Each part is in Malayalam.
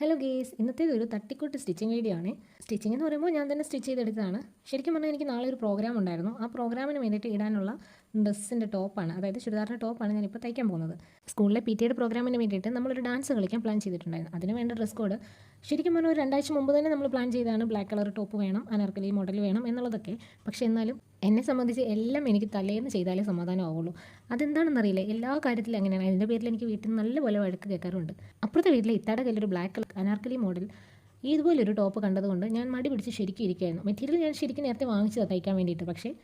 ഹലോ ഗേസ് ഇന്നത്തേത് ഒരു തട്ടിക്കൂട്ട് സ്റ്റിച്ചിങ് വീഡിയോ ആണ്. സ്റ്റിച്ചിങ് എന്ന് പറയുമ്പോൾ ഞാൻ തന്നെ സ്റ്റിച്ച് ചെയ്തെടുത്തതാണ്. ശരിക്കും പറഞ്ഞാൽ എനിക്ക് നാളെ ഒരു പ്രോഗ്രാം ഉണ്ടായിരുന്നു. ആ പ്രോഗ്രാമിന് വേണ്ടിയിട്ട് ഇടാനുള്ള ഡ്രസ്സിന്റെ ടോപ്പാണ് അതായത് ചുരിദാറിന്റെ ടോപ്പാണ് ഞാനിപ്പോൾ തയ്ക്കാൻ പോകുന്നത്. സ്കൂളിലെ പി ടിയുടെ പ്രോഗ്രാമിന് വേണ്ടിയിട്ട് നമ്മളൊരു ഡാൻസ് കളിക്കാൻ പ്ലാൻ ചെയ്തിട്ടുണ്ടായിരുന്നു. അതിന് വേണ്ട ഡ്രസ് കോഡ് ശരിക്കും പറഞ്ഞാൽ ഒരു രണ്ടാഴ്ച മുമ്പ് തന്നെ നമ്മൾ പ്ലാൻ ചെയ്താണ് ബ്ലാക്ക് കളർ ടോപ്പ് വേണം അനർക്കലി മോഡൽ വേണം എന്നുള്ളതൊക്കെ. പക്ഷേ എന്നാലും എന്നെ സംബന്ധിച്ച് എല്ലാം എനിക്ക് തലേന്ന് ചെയ്താലേ സമാധാനമാവുള്ളൂ. അതെന്താണെന്നറിയില്ല. എല്ലാ കാര്യത്തിലും അങ്ങനെയാണ്. അതിന്റെ പേരിൽ എനിക്ക് വീട്ടിൽ നിന്ന് നല്ലപോലെ വഴക്ക് കേൾക്കാറുണ്ട്. അപ്പുറത്തെ വീട്ടിലെ ഇത്താടെ കയ്യിലൊരു ബ്ലാക്ക് അനാർക്കലി മോഡൽ ഇതുപോലൊരു ടോപ്പ് കണ്ടതുകൊണ്ട് ഞാൻ മടി പിടിച്ച് ശരിക്കും ഇരിക്കുകയായിരുന്നു. മെറ്റീരിയൽ ഞാൻ ശരിക്കും നേരത്തെ വാങ്ങിച്ചതാണ് തയ്ക്കാൻ വേണ്ടിയിട്ട്. പക്ഷേ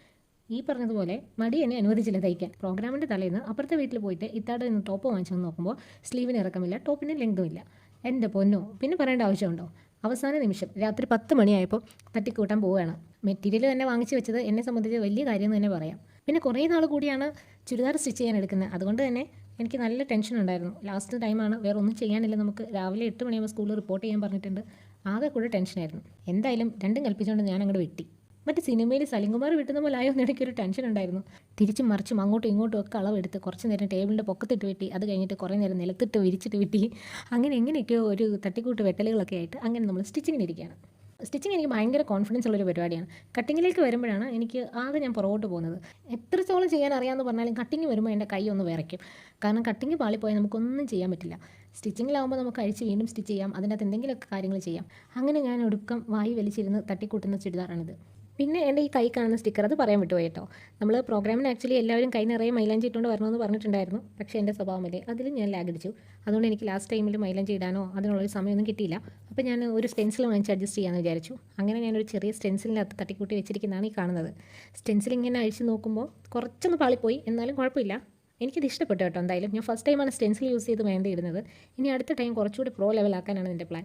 ഈ പറഞ്ഞതുപോലെ മടി എന്നെ അനുവദിച്ചില്ല തയ്ക്കാൻ. പ്രോഗ്രാമിന്റെ തലേന്ന് അപ്പുറത്തെ വീട്ടിൽ പോയിട്ട് ഇത്താടെ നിന്ന് ടോപ്പ് വാങ്ങിച്ചു നോക്കുമ്പോൾ സ്ലീവിന് ഇറക്കമില്ല ടോപ്പിന് ലെങ്തും ഇല്ല. എന്റെ പൊന്നോ. പിന്നെ പറയേണ്ട ആവശ്യമുണ്ടോ? അവസാന നിമിഷം രാത്രി പത്ത് മണിയായപ്പോൾ തട്ടിക്കൂട്ടാൻ പോവുകയാണ്. മെറ്റീരിയൽ തന്നെ വാങ്ങിച്ചു വെച്ചത് എന്നെ സംബന്ധിച്ച് വലിയ കാര്യം എന്ന് തന്നെ പറയാം. പിന്നെ കുറേ നാൾ കൂടിയാണ് ചുരിദാർ സ്റ്റിച്ച് ചെയ്യാൻ എടുക്കുന്നത്. അതുകൊണ്ട് തന്നെ എനിക്ക് നല്ല ടെൻഷൻ ഉണ്ടായിരുന്നു. ലാസ്റ്റ് ടൈമാണ് വേറെ ഒന്നും ചെയ്യാനില്ല നമുക്ക്. രാവിലെ എട്ട് മണിയാകുമ്പോൾ സ്കൂളിൽ റിപ്പോർട്ട് ചെയ്യാൻ പറഞ്ഞിട്ടുണ്ട്. ആകെ കൂടെ ടെൻഷനായിരുന്നു എന്തായാലും രണ്ടും കൽപ്പിച്ചുകൊണ്ട് ഞാൻ അങ്ങോട്ട് വെട്ടി. മറ്റ് സിനിമയിൽ സലിംകുമാർ വിട്ടുന്ന പോലെ ആയോ എന്ന് എനിക്കൊരു ടെൻഷൻ ഉണ്ടായിരുന്നു. തിരിച്ചും മറിച്ചും അങ്ങോട്ടും ഇങ്ങോട്ടും ഒക്കെ അളവെടുത്ത് കുറച്ച് നേരം ടേബിളിന്റെ പൊക്കത്തിട്ട് വെട്ടി അത് കഴിഞ്ഞിട്ട് കുറേ നേരം നിലത്തിട്ട് വിരിച്ചിട്ട് വെട്ടി. അങ്ങനെ എങ്ങനെയൊക്കെയോ ഒരു തട്ടിക്കൂട്ട് വെട്ടലുകളൊക്കെ ആയിട്ട് അങ്ങനെ നമ്മൾ സ്റ്റിച്ചിങ്ങിനിരിക്കുകയാണ് സ്റ്റിച്ചിങ് എനിക്ക് ഭയങ്കര കോൺഫിഡൻസ് ഉള്ളൊരു പരിപാടിയാണ്. കട്ടിങ്ങിലേക്ക് വരുമ്പോഴാണ് എനിക്ക് ആകെ ഞാൻ പുറകോട്ട് പോകുന്നത്. എത്രത്തോളം ചെയ്യാൻ അറിയാമെന്ന് പറഞ്ഞാലും കട്ടിങ് വരുമ്പോൾ എന്റെ കൈ ഒന്ന് വിറയ്ക്കും. കാരണം കട്ടിങ് പാളിപ്പോയാൽ നമുക്കൊന്നും ചെയ്യാൻ പറ്റില്ല. സ്റ്റിച്ചിങ്ങിലാവുമ്പോൾ നമുക്ക് അഴിച്ച് വീണ്ടും സ്റ്റിച്ച് ചെയ്യാം അതിനകത്ത് എന്തെങ്കിലുമൊക്കെ കാര്യങ്ങൾ ചെയ്യാം. അങ്ങനെ ഞാൻ ഒടുക്കം വായി വലിച്ചിരുന്ന് തട്ടിക്കൂട്ടുന്ന ചുരിദാറാണിത്. പിന്നെ എന്റെ ഈ കൈ കാണുന്ന സ്റ്റിക്കർ അത് പറയാൻ വിട്ടുപോയി കേട്ടോ. നമ്മൾ പ്രോഗ്രാമിന് ആക്ച്വലി എല്ലാവരും കൈ നിറയെ മൈലാഞ്ചി ഇട്ടുകൊണ്ട് വരണമെന്ന് പറഞ്ഞിട്ടുണ്ടായിരുന്നു. പക്ഷേ എന്റെ സ്വഭാവമല്ലേ അതിൽ ഞാൻ ലാഗടിച്ചു അതുകൊണ്ട് എനിക്ക് ലാസ്റ്റ് ടൈമിൽ മൈലാഞ്ചി ഇടാനോ അതിനുള്ളൊരു സമയമൊന്നും കിട്ടിയില്ല. അപ്പോൾ ഞാൻ ഒരു സ്റ്റെൻസിൽ വാങ്ങിച്ച് അഡ്ജസ്റ്റ് ചെയ്യാമെന്ന് വിചാരിച്ചു. അങ്ങനെ ഞാനൊരു ചെറിയ സ്റ്റെൻസിലിനകത്ത് തട്ടിക്കൂട്ടി വെച്ചിരിക്കുന്നതാണ് ഈ കാണുന്നത്. സ്റ്റെൻസിൽ ഇങ്ങനെ അഴിച്ച് നോക്കുമ്പോൾ കുറച്ചൊന്ന് പാളിപ്പോയി. എന്നാലും കുഴപ്പമില്ല. എനിക്കിത് ഇഷ്ടപ്പെട്ടു കേട്ടോ എന്തായാലും. ഞാൻ ഫസ്റ്റ് ടൈമാണ് സ്റ്റെൻസിൽ യൂസ് ചെയ്ത് വേണ്ടി ഇടുന്നത്. ഇനി അടുത്ത ടൈം കുറച്ചുകൂടി പ്രോ ലെവലാക്കാനാണ് എന്റെ പ്ലാൻ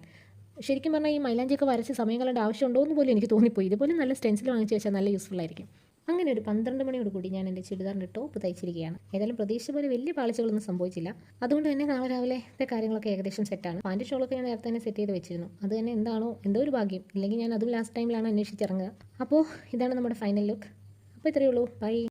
ശരിക്കും പറഞ്ഞാൽ ഈ മൈലാഞ്ചിയൊക്കെ വരച്ച് സമയം കളേണ്ട ആവശ്യമുണ്ടോ എന്ന് പോലും എനിക്ക് തോന്നിപ്പോയി. ഇതുപോലെ നല്ല സ്റ്റെൻസിൽ വാങ്ങിച്ച് വെച്ചാൽ നല്ല യൂസ്ഫുൾ ആയിരിക്കും. അങ്ങനെ ഒരു പന്ത്രണ്ട് മണിയോട് കൂടി ഞാൻ എന്റെ ചുരിദാറിന്റെ ടോപ്പ് തയ്ച്ചിരിക്കുകയാണ്. ഏതായാലും പ്രതീക്ഷിച്ച പോലെ വലിയ പാളിച്ചകളൊന്നും സംഭവിച്ചില്ല. അതുകൊണ്ട് തന്നെ നാളെ രാവിലത്തെ കാര്യങ്ങളൊക്കെ ഏകദേശം സെറ്റാണ് പാന്റ് ഷോളൊക്കെ ഞാൻ നേരത്തെ തന്നെ സെറ്റ് ചെയ്ത് വെച്ചിരുന്നു. അത് തന്നെ എന്താണോ എന്തോ ഒരു ഭാഗ്യം. ഇല്ലെങ്കിൽ ഞാൻ അതും ലാസ്റ്റ് ടൈമിലാണ് അന്വേഷിച്ചിറങ്ങുക അപ്പോൾ ഇതാണ് നമ്മുടെ ഫൈനൽ ലുക്ക് അപ്പോൾ ഇത്രയേ ഉള്ളൂ. ബൈ